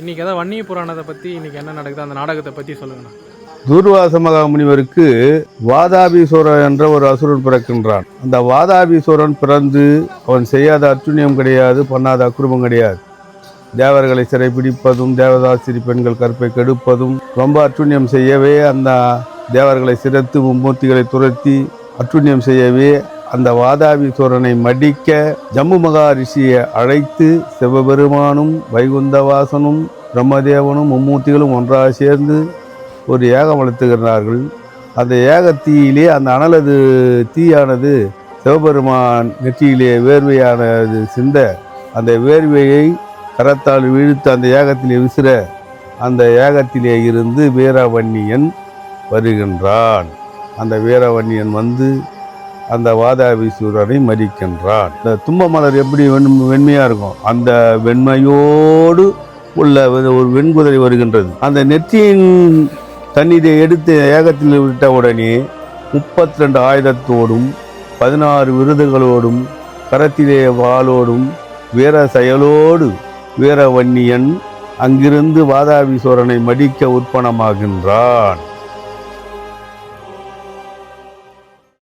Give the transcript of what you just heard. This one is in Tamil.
இன்னைக்கு ஏதாவது வன்னிய புராணத்தை பற்றி இன்னைக்கு என்ன நடக்குது? அந்த நாடகத்தை பற்றி சொல்லுங்கண்ணா. தூர்வாச மகாமுனிவருக்கு வாதாபீஸ்வரன் என்ற ஒரு அசுரன் பிறக்கின்றான். அந்த வாதாபீஸ்வரன் பிறந்து அவன் செய்யாத அற்றுணியம் கிடையாது பண்ணாத அக்குருமம் கிடையாது. தேவர்களை சிறைப்பிடிப்பதும் தேவதாசிரி பெண்கள் கற்பை கெடுப்பதும் ரொம்ப அற்றுணியம் செய்யவே அந்த தேவர்களை சிறைத்து மும்மூர்த்திகளை துரத்தி அற்றுணியம் செய்யவே அந்த வாதாபீஸ்வரனை மடிக்க ஜம்மு மகாரிஷியை அழைத்து சிவபெருமானும் வைகுந்தவாசனும் பிரம்மதேவனும் மும்மூர்த்திகளும் ஒன்றாக சேர்ந்து ஒரு ஏகம் வளர்த்துகிறார்கள். அந்த ஏக தீயிலே அந்த அனலது தீயானது சிவபெருமான் நெற்றியிலே வேர்வையானது சிந்த அந்த வேர்வையை கரத்தால் வீழ்த்து அந்த ஏகத்திலே விசிற அந்த ஏகத்திலே இருந்து வீரவன்னியன் வருகின்றான். அந்த வீரவன்னியன் வந்து அந்த வாதாபீஸ்வரரை மதிக்கின்றான் இந்த தும்ப மலர் எப்படி வெண் வெண்மையாக இருக்கும்? அந்த வெண்மையோடு உள்ள ஒரு வெண்குதிரை வருகின்றது. அந்த நெற்றியின் தண்ணீரை எடுத்து ஏகத்தில் விட்ட உடனே முப்பத்தி ரெண்டு ஆயுதத்தோடும் பதினாறு விருதுகளோடும் கரத்திலே வாளோடும் வீர செயலோடு வீரவன்னியன் அங்கிருந்து வாதாபீஸ்வரனை மடிக்க உற்பணமாகின்றான்